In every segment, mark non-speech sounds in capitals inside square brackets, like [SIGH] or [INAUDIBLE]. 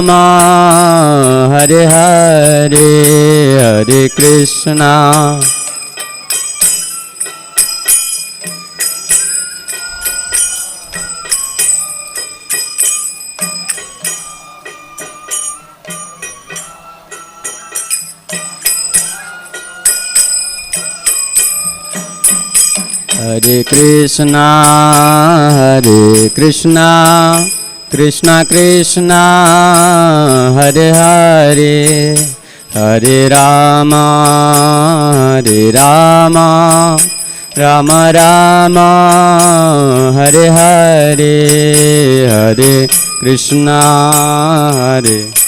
हरे हरे हरे कृष्णा। हरे कृष्णा हरे कृष्णा। कृष्ण कृष्ण हरे हरे हरे राम हरे राम राम राम हरे हरे हरे कृष्ण हरे।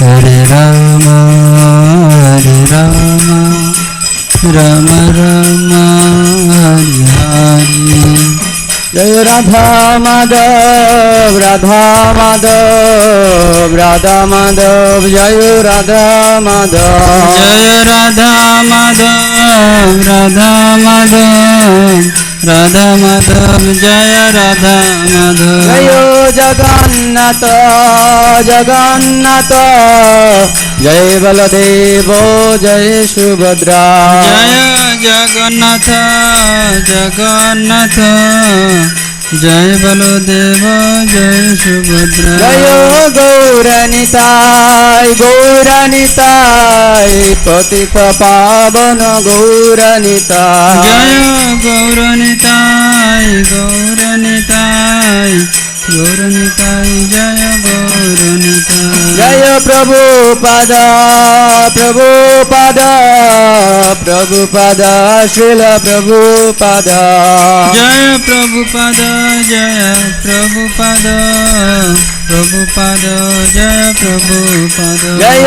হরে রাম হরে রাম রাম রাম হরে হরে জয় রাধা মাধব রাধা মাধব রাধা মাধব জয় রাধা মাধব জয় রাধা মাধব রাধা মাধব রাধা মাধব জয় রাধা মাধব। জয় জগন্নাথ জগন্নাথ। জয় বলদেব জয় সুভদ্রা। জয় জগন্নাথ জগন্নাথ। জয় বলদেব জয় সুভদ্রা জয় গৌরনিতাই গৌরনিতাই পতিত পাবন গৌরনিতাই জয় গৌরনিতাই গৌরনিতাই গৌরনিতাই জয় গৌরনিতাই জয় প্রভু পদ প্রভু পদ প্রভু পদ শিল প্রভু পদ জয় প্রভুপদ জয় প্রভুপদ প্রভুপদ জয় প্রভুপদ জয়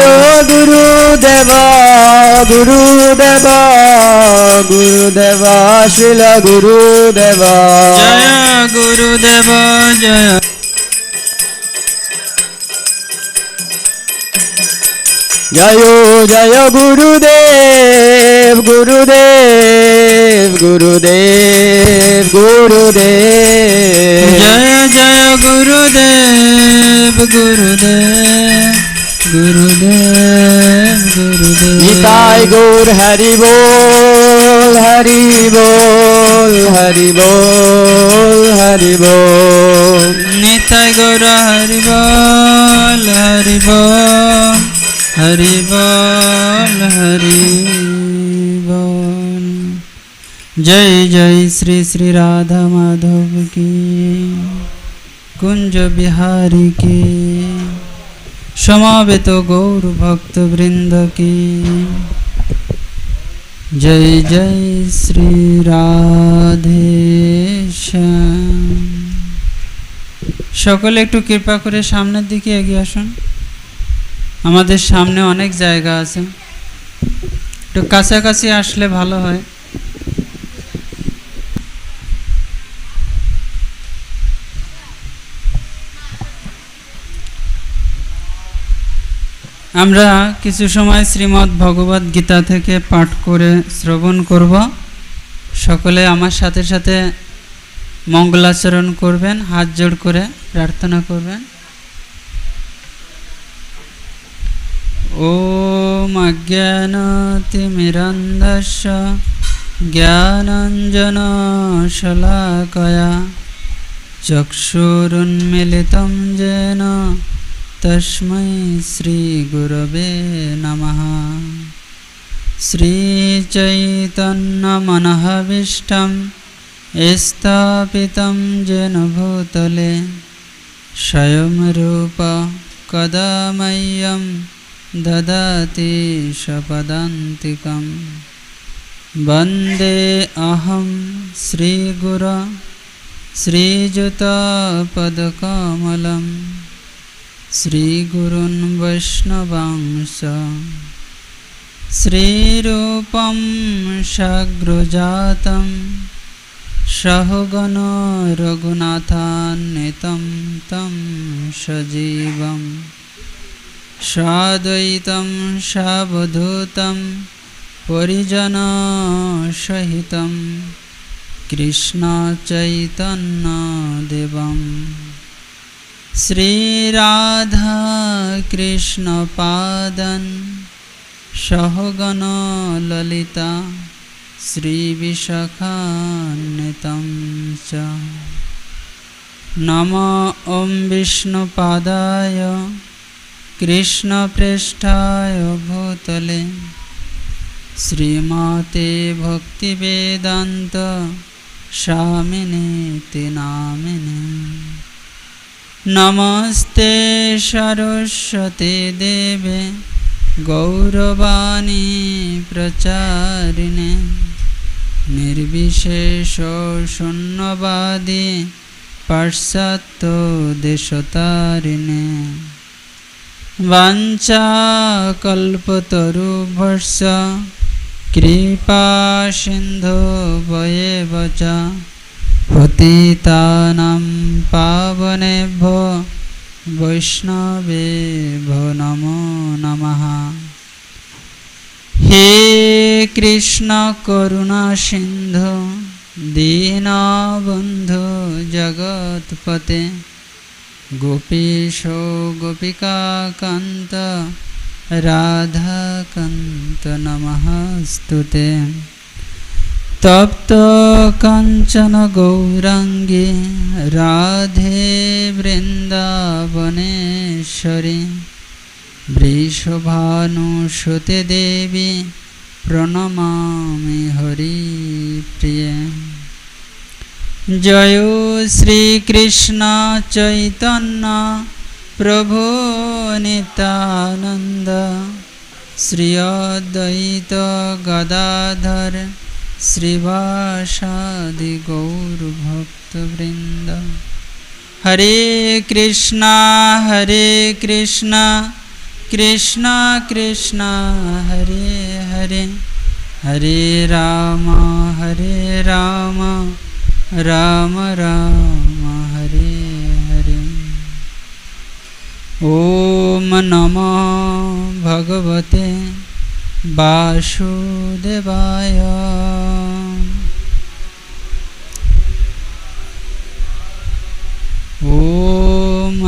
গুরুদেব গুরুদেব গুরুদেব শিল গুরুদেব জয় গুরুদেব জয় জয় জয় গুরুদেব গুরুদেব গুরুদেব গুরুদেব জয় জয় গুরুদেব গুরুদেব গুরুদেব গুরুদেব নিতাই গৌর হরি বল হরি বল হরি বল। নিতাই গৌর, হরি বল হরি বল হরি বল হরি বল। জয় জয় শ্রী শ্রী রাধা মাধব কি। কুঞ্জ বিহারি কি। সমাবেত গৌর ভক্ত বৃন্দ কি। জয় जय श्री শ্যাম সকলে একটু কৃপা করে সামনের দিকে এগিয়ে আসুন। আমাদের সামনে অনেক জায়গা আছে। একটু কাছাকাছি আসলে ভালো হয়। আমরা কিছু সময় শ্রীমদ্ ভগবত গীতা থেকে পাঠ করে শ্রবণ করব সকলে আমার সাথে সাথে মঙ্গলাচরণ করবেন হাত জোড় করে প্রার্থনা করবেন ॐ अज्ञानतिमिरन्धस्य ज्ञानञ्जनशलाकया चक्षुरुन्मिलितं येन तस्मै श्रीगुरवे नमः श्रीचैतन्यमनःविष्टं स्थापितं येन भूतले स्वयं रूप कदा मह्यं ददाति शपदान्तिकं वन्दे अहं श्रीगुर श्रीयुतपदकमलं श्रीगुरुन् वैष्णवांश श्रीरूपं साग्रजातं सहगण रघुनाथान्वितं तं सजीवम् साद्वैतं सावधूतं परिजनसहितं कृष्णचैतन्यदेवं श्रीराधाकृष्णपादन् सहगणललिता श्रीविशाखान्वितं च नम ॐ विष्णुपादाय कृष्णप्रेष्ठाय भूतले श्रीमाते भक्तिवेदान्त स्वामिनेति नामिने नमस्ते सरस्वते देवे गौरवाणी प्रचारिणे निर्विशेषशून्यवादी पाश्चात्यदेशतारिणे वाञ्छाकल्पतरुभर्ष कृपासिन्धो वयेव च পতিতানাং পাবনেভ্য বৈষ্ণবেভ্য নমো নমঃ হে কৃষ্ণ করুণা সিন্ধু দীনবন্ধু জগৎপতে গোপীশ গোপিকাকান্ত রাধাকান্ত নমস্তুতে তপ্ত কঞ্চন গৌরঙ্গে রাধে বৃন্দাবনেশ্বরী, বৃষভানুসুতে দেবী প্রণমামি হরি প্রিয়। জয় শ্রীকৃষ্ণ চৈতন্য প্রভু নিতানন্দ শ্রীয়দ্বৈত গদাধর श्रीवासादिगौरभक्तवृन्द हरे कृष्णा हरे कृष्णा कृष्णा कृष्णा, हरे हरे। हरे राम हरे राम राम राम, हरे हरे। ओम नमो भगवते वासुदेवाय।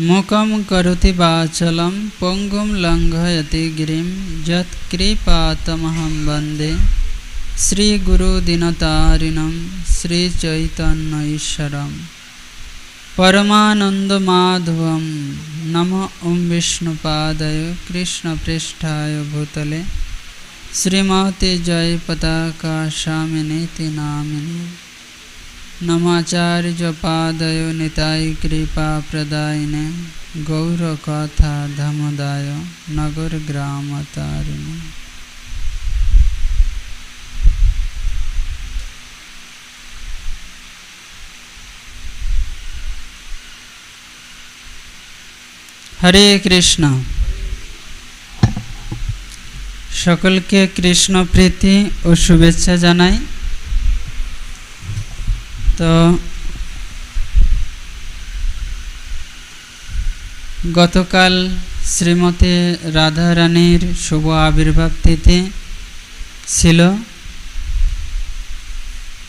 মুখম করোতি বাচলম পঙ্গুম লঙ্ঘয়তি গিরিম যৎকৃপাতমহম বন্দে শ্রীগুরুদিনতারিণম শ্রীচৈতন্যঈশ্বরম পরমানন্দমাধবম নম ওম বিষ্ণুপাদয় কৃষ্ণপৃষ্ঠায় ভূতলে শ্রীমতে জয় পতাকা শামিনীতি নামিনী नमाचार्यपादयो निताय कृपाप्रदायिने गौरकथा धमदाय नगरग्रामतारिणे হরে কৃষ্ণ সকলকে কৃষ্ণ প্রীতি ও শুভেচ্ছা জানাই তো গতকাল শ্রীমতী রাধারানীর শুভ আবির্ভাব তিথি ছিল।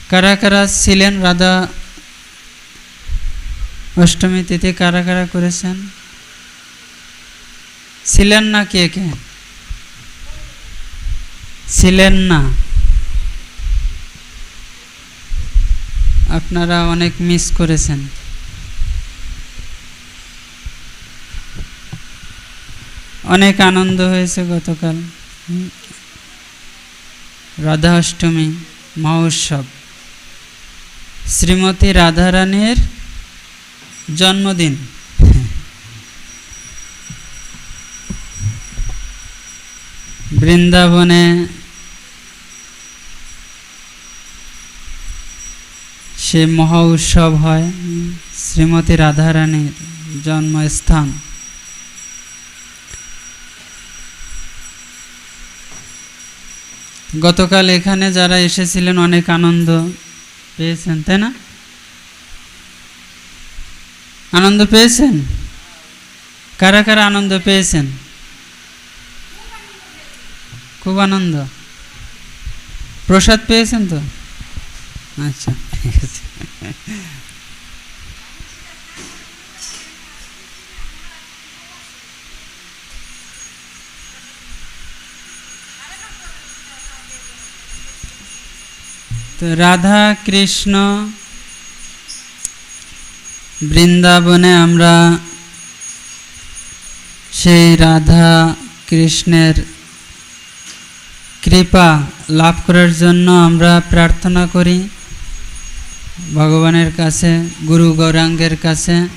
কারা কারা ছিলেন? রাধা অষ্টমী তিথি কারা কারা করেছেন? ছিলেন না কে কে? ছিলেন না। আপনারা অনেক মিস করেছেন। অনেক আনন্দ হয়েছে গতকাল। রাধা অষ্টমী মহোৎসব শ্রীমতী রাধারানীর জন্মদিন। বৃন্দাবনে সে মহা উৎসব হয়। শ্রীমতী রাধারানীর জন্মস্থান। গতকাল এখানে যারা এসেছিলেন, অনেক আনন্দ পেয়েছেন, তাই না? আনন্দ পেয়েছেন? কারা কারা আনন্দ পেয়েছেন? খুব আনন্দ। প্রসাদ পেয়েছেন তো? আচ্ছা। [LAUGHS] তো রাধা কৃষ্ণ, বৃন্দাবনে আমরা সেই রাধা কৃষ্ণের কৃপা লাভ করার জন্য আমরা প্রার্থনা করি। ভগবানের কাছে, গুরু গৌরাঙ্গের কাছে।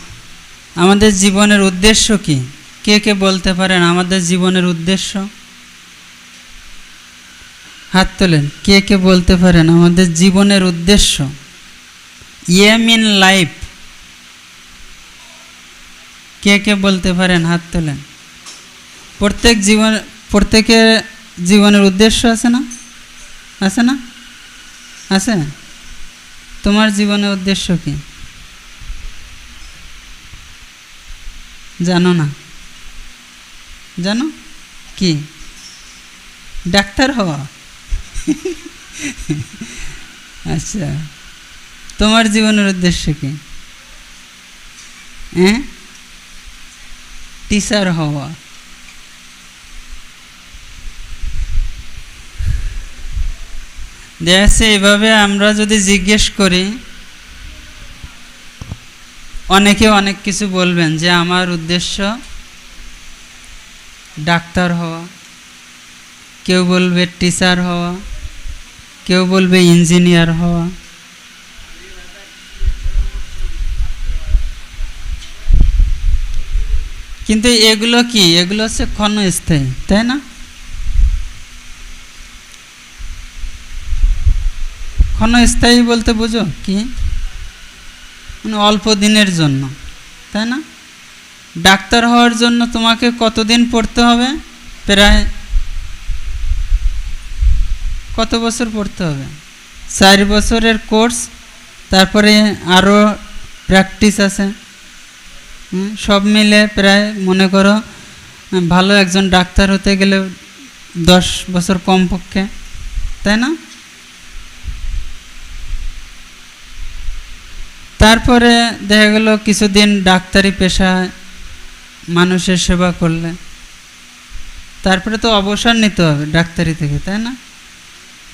আমাদের জীবনের উদ্দেশ্য কি? কে কে বলতে পারেন আমাদের জীবনের উদ্দেশ্য? হাত তোলেন, কে কে বলতে পারেন আমাদের জীবনের উদ্দেশ্য? Aim in life. কে কে বলতে পারেন? হাত তোলেন। প্রত্যেক জীবন, প্রত্যেকের জীবনের উদ্দেশ্য আছে না? আছে না? আছে? তোমার জীবনের উদ্দেশ্য কি? জানো না। জানো? কি? ডাক্তার হওয়া। আচ্ছা। তোমার জীবনের উদ্দেশ্য কি? হ্যাঁ? টিচার হওয়া। দেখছে, এভাবে আমরা যদি জিজ্ঞেস করি, অনেকে অনেক কিছু বলবেন যে আমার উদ্দেশ্য ডাক্তার হওয়া, কেউ বলবে টিচার হওয়া, কেউ বলবে ইঞ্জিনিয়ার হওয়া। কিন্তু এগুলো কি? এগুলো হচ্ছে ক্ষণস্থায়ী, তাই না? ক্ষণস্থায়ী বলতে বুঝো? কি? মানে অল্প দিনের জন্য, তাই না? ডাক্তার হওয়ার জন্য তোমাকে কতদিন পড়তে হবে? প্রায় কত বছর পড়তে হবে? চার বছরের কোর্স, তারপরে আরও প্র্যাকটিস আছে। সব মিলে প্রায়, মনে করো, ভালো একজন ডাক্তার হতে গেলে দশ বছর কমপক্ষে, তাই না? তারপরে দেখা গেল কিছুদিন ডাক্তারি পেশায় মানুষের সেবা করলে। তারপরে তো অবসর নিতে হবে ডাক্তারি থেকে, তাই না?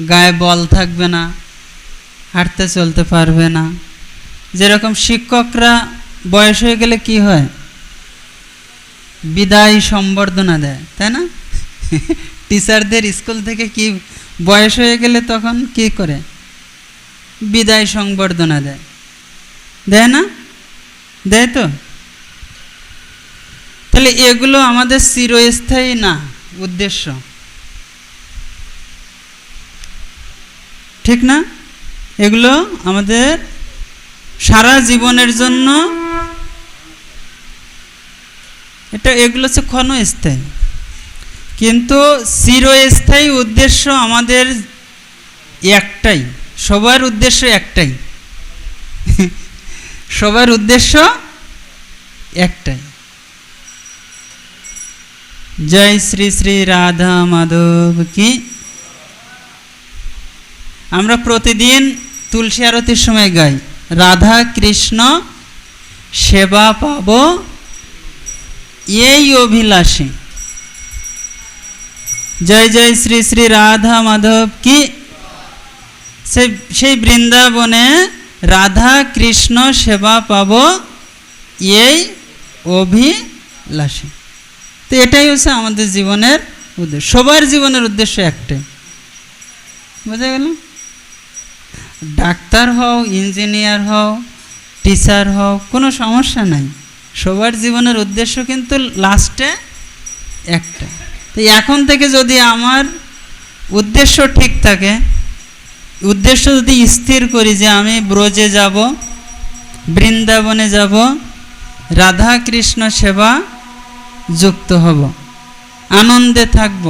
গায়ে বল থাকবে না, হাঁটতে চলতে পারবে না। যেরকম শিক্ষকরা বয়স হয়ে গেলে কি হয়? বিদায় সম্বর্ধনা দেয়, তাই না? [LAUGHS] টিচারদের স্কুল থেকে কি বয়স হয়ে গেলে তখন কি করে? বিদায় সংবর্ধনা দেয়। দেয় না? দেয় তো? তাহলে এগুলো আমাদের চিরস্থায়ী না, উদ্দেশ্য? ঠিক না? এগুলো আমাদের সারা জীবনের জন্য এটা, এগুলো হচ্ছে ক্ষণস্থায়ী। কিন্তু চিরস্থায়ী উদ্দেশ্য আমাদের একটাই, সবার উদ্দেশ্য একটাই। সবার উদ্দেশ্য একটাই। জয় শ্রী শ্রী রাধা মাধব কি? আমরা প্রতিদিন তুলসী আরতির সময় গাই, রাধা কৃষ্ণ, সেবা পাব এই অভিলাষী। জয় জয় শ্রী শ্রী রাধা মাধব কি? সেই বৃন্দাবনে রাধা কৃষ্ণ সেবা পাব এই অভিলাষী। তো এটাই হচ্ছে আমাদের জীবনের উদ্দেশ্য। সবার জীবনের উদ্দেশ্য একটাই। বোঝা গেল? ডাক্তার হও, ইঞ্জিনিয়ার হও, টিচার হও, কোনো সমস্যা নাই। সবার জীবনের উদ্দেশ্য কিন্তু লাস্টে একটা। তো এখন থেকে যদি আমার উদ্দেশ্য ঠিক থাকে উদ্দেশ্য যদি স্থির করি যে আমি ব্রজে যাব, বৃন্দাবনে যাব রাধা কৃষ্ণ সেবা যুক্ত হব, আনন্দে থাকব।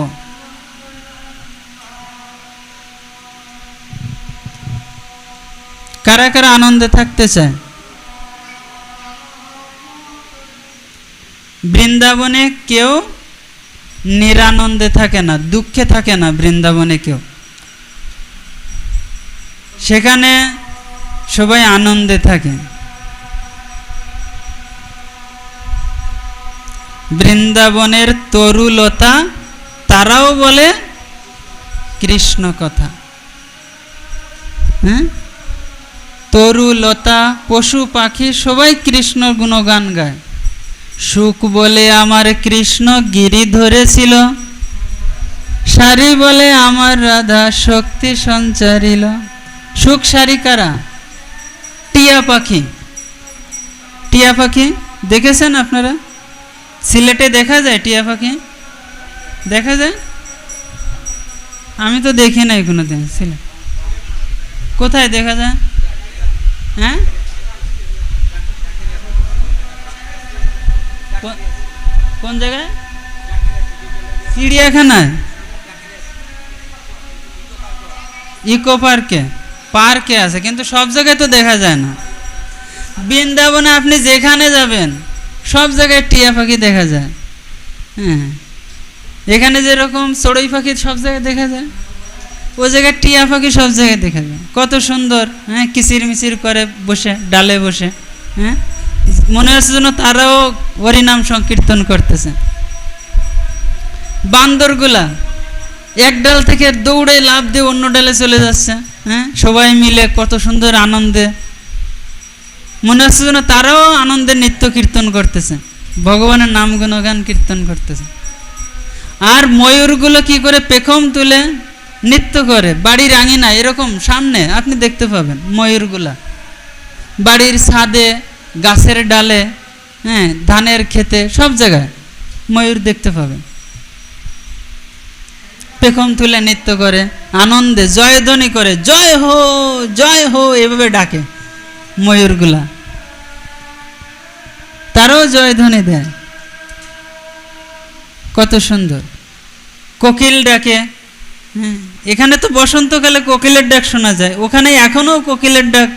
কারা কারা আনন্দে থাকতে চায়? বৃন্দাবনে কেউ নিরানন্দে থাকে না, দুঃখে থাকে না বৃন্দাবনে কেউ। সেখানে সবাই আনন্দে থাকে। বৃন্দাবনের তরুলতা তারাও বলে কৃষ্ণ কথা। হ্যাঁ? তরুলতা, পশু, পাখি, সবাই কৃষ্ণ গুণগান গায়। সুখ বলে আমার কৃষ্ণ, গিরি ধরেছিল। সারি বলে আমার রাধা, শক্তি সঞ্চারিল। সুখ সারি কারা? টিয়া পাখি। টিয়া পাখি, দেখেছেন আপনারা? সিলেটে দেখা যায় টিয়া পাখি? দেখা যায়? আমি তো দেখি নাই কোনো দিন সিলেট। কোথায় দেখা যায়? হ্যাঁ? কোন জায়গায়? চিড়িয়াখানায়। ইকো পার্কে। পার্কে আছে, কিন্তু সব জায়গায় তো দেখা যায় না। বৃন্দাবনে আপনি যেখানে যাবেন, সব জায়গায় টিয়া পাখি দেখা যায়। হ্যাঁ। এখানে যেরকম চড়ুই পাখি সব জায়গায় দেখা যায় ও জায়গায় টিয়া পাখি সব জায়গায় দেখা যায়। কত সুন্দর হ্যাঁ কিচির মিচির করে বসে, ডালে বসে হ্যাঁ। মনে হচ্ছে যেন তারাও হরিনাম সংকীর্তন করতেছে। বান্দরগুলা এক ডাল থেকে দৌড়ে লাভ দিয়ে অন্য ডালে চলে যাচ্ছে হ্যাঁ? সবাই মিলে কত সুন্দর আনন্দে। মনে হচ্ছে যেন তারাও আনন্দে নৃত্য কীর্তন করতেছে। ভগবানের নাম গুণগান কীর্তন করতেছে। আর ময়ূরগুলো কি করে পেখম তুলে নৃত্য করে? বাড়ির আঙিনা এরকম, সামনে, আপনি দেখতে পাবেন ময়ূরগুলা। বাড়ির ছাদে, গাছের ডালে হ্যাঁ ধানের খেতে সব জায়গায় ময়ূর দেখতে পাবেন। পেখম তুলে নৃত্য করে, আনন্দে, জয়ধ্বনি করে, জয় হো জয় হো, এভাবে ডাকে ময়ূরগুলা। তারাও জয়ধ্বনি দেয়। কত সুন্দর। কোকিল ডাকে। এখানে তো বসন্তকালে কোকিলের ডাক শোনা যায়। ওখানে এখনও কোকিলের ডাক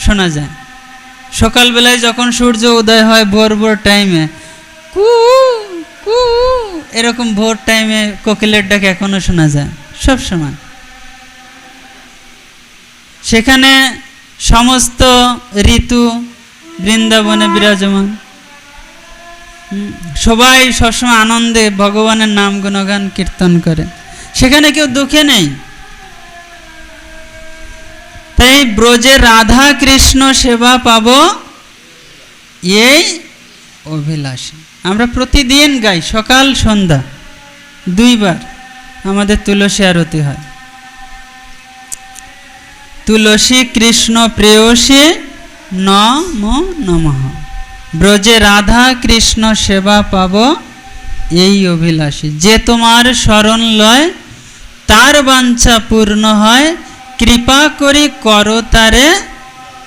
শোনা যায়। সকালবেলায় যখন সূর্য উদয় হয়, ভোর ভোর টাইমে কু এরকম ভোর টাইমে কোকিলের ডাক এখনও শোনা যায়, সব সময় সেখানে সমস্ত ঋতু বৃন্দাবনে বিরাজমান। সবাই সবসময় আনন্দে ভগবানের নাম গুণগান কীর্তন করে। সেখানে কেউ দুঃখে নেই। তাই ব্রজে রাধা কৃষ্ণ সেবা পাব, এই অভিলাষী। আমরা প্রতিদিন গাই, সকাল, সন্ধ্যা। দুইবার আমাদের তুলসী আরতি হয়। তুলসী কৃষ্ণ প্রেয়সী নম নমঃ। ব্রজে রাধা কৃষ্ণ সেবা পাব এই অভিলাষী। যে তোমার স্মরণ লয়, তার বাঞ্ছা পূর্ণ হয়। কৃপা করি কর তারে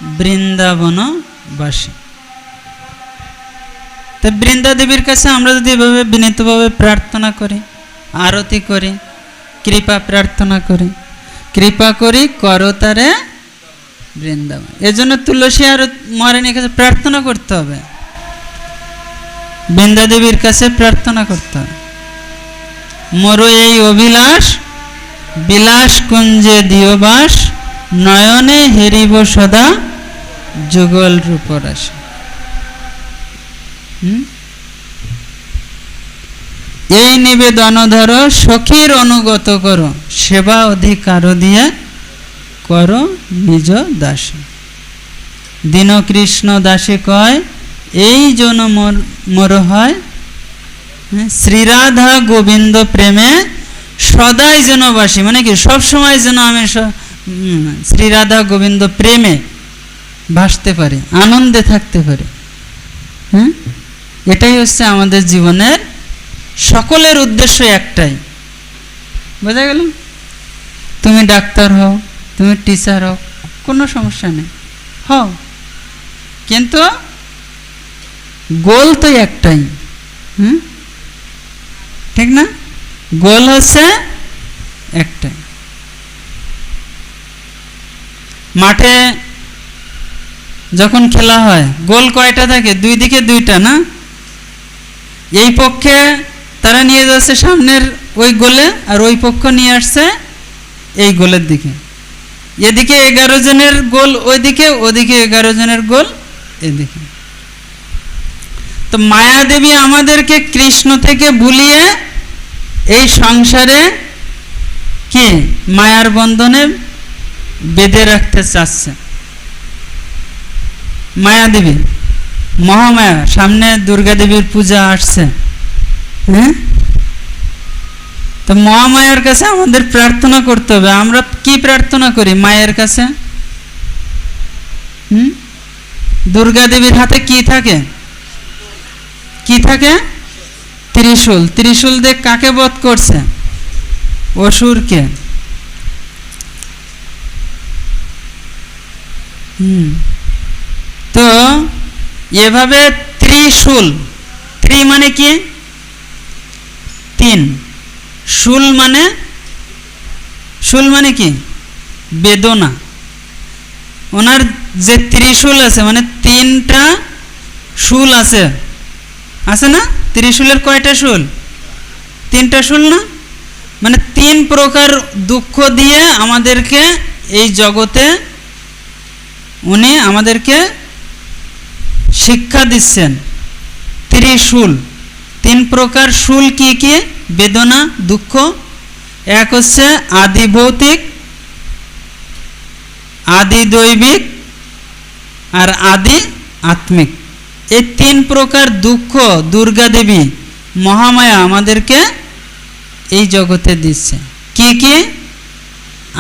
বৃন্দাবন বাসী তো তো বৃন্দা দেবীর কাছে আমরা যদি এভাবে বিনীতভাবে প্রার্থনা করি, আরতি করি, কৃপা প্রার্থনা করি, কৃপা করি করতারে বৃন্দাবন। এজন্য তুলসী আর মহারানীর কাছে প্রার্থনা করতে হবে। বৃন্দা দেবীর কাছে প্রার্থনা করতে হবে। মোর এই অভিলাষ, বিলাস কুঞ্জে দিয়বাস, নয়নে হেরিব সদা যুগল রূপরাশি? এই নিবেদন ধর সখীর অনুগত করো সেবা অধিকার দিয়ে করো নিজ দাসে। দীনকৃষ্ণ দাসে কয় এই জন মোর হয় হ্যাঁ, শ্রীরাধা গোবিন্দ প্রেমে সদাই যেন বাসি। মানে কি সব সময় যেন আমি শ্রীরাধা গোবিন্দ প্রেমে ভাসতে পারি আনন্দে থাকতে পারি। হ্যাঁ? এটাই হচ্ছে আমাদের জীবনের সকলের উদ্দেশ্য একটাই। বোঝা গেল? তুমি ডাক্তার হও, তুমি টিচার হও, কোনো সমস্যা নেই। হও। কিন্তু গোল তো একটাই। হুম? ঠিক না? গোল হচ্ছে একটাই। মাঠে যখন খেলা হয় গোল কয়টা থাকে? দুই দিকে দুইটা না? এই পক্ষে তারা নিয়ে যাচ্ছে সামনের ওই গোলে আর ওই পক্ষ নিয়ে আসছে এই গোলের দিকে। এদিকে এগারো জনের গোল ওইদিকে, ওদিকে এগারো জনের গোল এদিকে। তো মায়াদেবী আমাদেরকে কৃষ্ণ থেকে ভুলিয়ে এই সংসারে কি? মায়ার বন্ধনে বেঁধে রাখতে চাচ্ছে। মায়াদেবী। মহামায়া, সামনে দুর্গা দেবীর পূজা আসছে। হ্যাঁ? তো মহামায়ার কাছে আমাদের প্রার্থনা করতে হবে। আমরা কি প্রার্থনা করি মায়ের কাছে? হুম? দুর্গা দেবীর হাতে কি থাকে? কি থাকে? ত্রিশূল। ত্রিশূল দিয়ে কাকে বধ করছে? অসুরকে। হুম। তো এভাবে ত্রিশূল ত্রি মানে কি? তিন। শুল মানে শুল মানে কি? বেদনা। ওনার যে ত্রিশূল আছে মানে তিনটা শুল আছে। আছে না? ত্রিশূলের কয়টা শুল? তিনটা শুল না? মানে তিন প্রকার দুঃখ দিয়ে আমাদেরকে এই জগতে, উনি আমাদেরকে শিক্ষা দিচ্ছেন। ত্রিশূল তিন প্রকার শুল কি কি? বেদনা, দুঃখ। এক হচ্ছে আদি ভৌতিক, আদি দৈবিক আর আদি আত্মিক। এই তিন প্রকার দুঃখ দুর্গা দেবী মহামায়া আমাদেরকে এই জগতে দিচ্ছে। কি কি?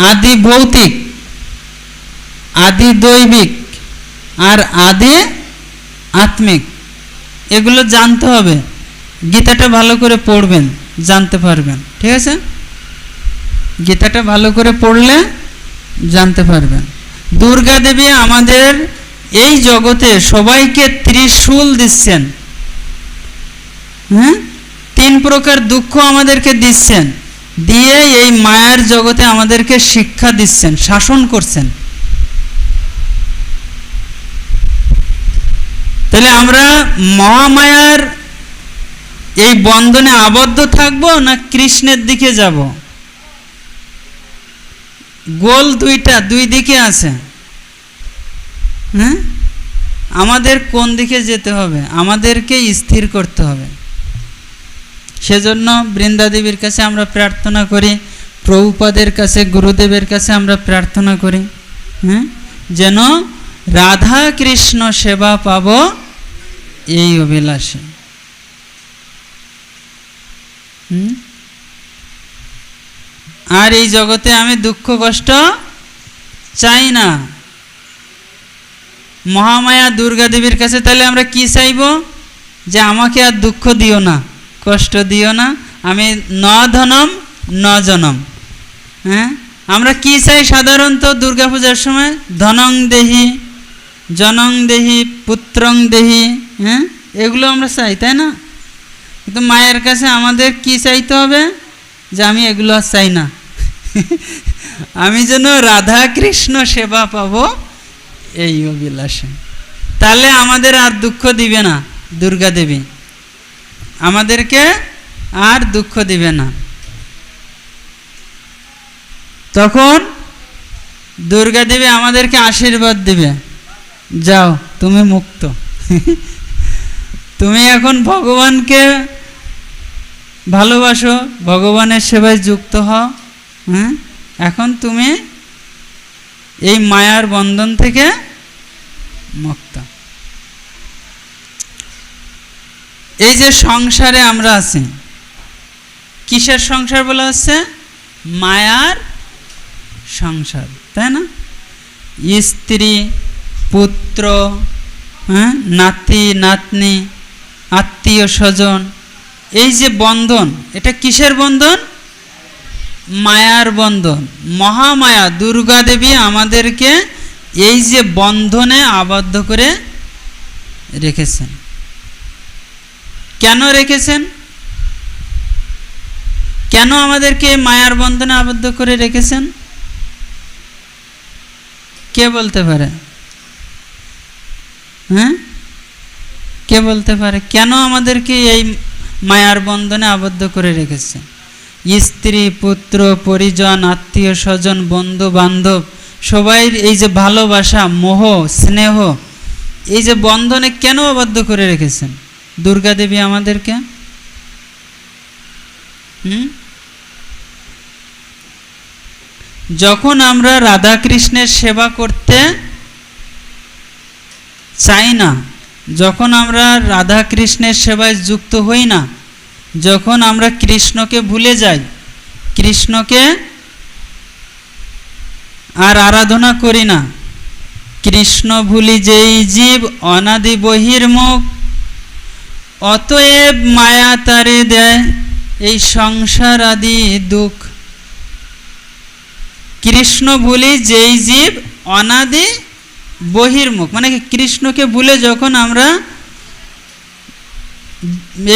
আদি ভৌতিক, আদি দৈবিক আর আদি আত্মিক। এগুলো জানতে হবে। গীতাটা ভালো করে পড়বেন, জানতে পারবেন। ঠিক আছে? গীতাটা ভালো করে পড়লে জানতে পারবেন। দুর্গা দেবী আমাদের এই জগতে সবাইকে ত্রিশূল দিচ্ছেন। হ্যাঁ? তিন প্রকার দুঃখ আমাদেরকে দিচ্ছেন। দিয়ে এই মায়ার জগতে আমাদেরকে শিক্ষা দিচ্ছেন, শাসন করছেন। তাহলে আমরা মহামায়ার এই বন্ধনে আবদ্ধ থাকব না কৃষ্ণের দিকে যাব? গোল দুইটা, দুই দিকে আছে। হ্যাঁ? আমাদের কোন দিকে যেতে হবে? আমাদেরকে স্থির করতে হবে। সেজন্য বৃন্দাদেবীর কাছে আমরা প্রার্থনা করি, প্রভুপাদের কাছে, গুরুদেবের কাছে আমরা প্রার্থনা করি। হ্যাঁ? যেন রাধা কৃষ্ণ সেবা পাব এই অভিলাষে? আর এই জগতে আমি দুঃখ, কষ্ট চাই না। মহামায়া দুর্গা দেবীর কাছে তাহলে আমরা কি চাইব? যে আমাকে আর দুঃখ দিও না, কষ্ট দিও না, আমি ন ধনম, ন জনম। হ্যাঁ? আমরা কি চাই সাধারণত দুর্গাপূজার সময়? ধনং দেহি, জনং দেহি, পুত্রং দেহি। হ্যাঁ? এগুলো আমরা চাই, তাই না? কিন্তু মায়ের কাছে আমাদের কি চাইতে হবে? যে আমি এগুলো আর চাই না। [LAUGHS] আমি যেন রাধা কৃষ্ণ সেবা পাব এই অভিলাষে। তাহলে আমাদের আর দুঃখ দিবে না দুর্গা দেবী। আমাদেরকে আর দুঃখ দিবে না। তখন দুর্গা দেবী আমাদেরকে আশীর্বাদ দিবে। যাও, তুমি মুক্ত। [LAUGHS] তুমি এখন ভগবানকে ভালোবাসো, ভগবানের সেবায় যুক্ত হও হ্যাঁ এখন তুমি এই মায়ার বন্ধন থেকে মুক্ত। এই যে সংসারে আমরা আছি, কিসের সংসার বলা হচ্ছে? মায়ার সংসার, তাই না? স্ত্রী, পুত্র হ্যাঁ নাতি, নাতনি আত্মীয় স্বজন। এই যে বন্ধন, এটা কিসের বন্ধন? মায়ার বন্ধন। মহামায়া, দুর্গা দেবী আমাদেরকে এই যে বন্ধনে আবদ্ধ করে রেখেছেন। কেন রেখেছেন? কেন আমাদেরকে মায়ার বন্ধনে আবদ্ধ করে রেখেছেন? কে বলতে পারে? হ্যাঁ? কে বলতে পারে? কেন আমাদেরকে এই মায়ার বন্ধনে আবদ্ধ করে রেখেছে? স্ত্রী, পুত্র, পরিজন, আত্মীয় স্বজন বন্ধু বান্ধব সবাই এই যে ভালোবাসা, মোহ, স্নেহ, এই যে বন্ধনে কেন আবদ্ধ করে রেখেছেন? দুর্গা দেবী আমাদেরকে? হুম? যখন আমরা রাধা কৃষ্ণের সেবা করতে চাই না যখন আমরা রাধা কৃষ্ণের সেবায় যুক্ত হই না, যখন আমরা কৃষ্ণকে ভুলে যাই, কৃষ্ণকে আর আরাধনা করি না, কৃষ্ণ ভুলি যেই জীব অনাদি বহির্মুখ, অতএব মায়া তারে দেয় এই সংসার আদি দুঃখ। কৃষ্ণ ভুলি যেই জীব অনাদি বহির্মুখ। মানে কৃষ্ণকে ভুলে যখন আমরা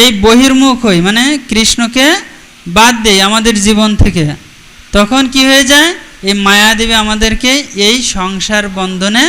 এই বহির্মুখ হই মানে কৃষ্ণকে বাদ দেই আমাদের জীবন থেকে, তখন কি হয়ে যায়? এই মায়াদেবী আমাদেরকে এই সংসার বন্ধনে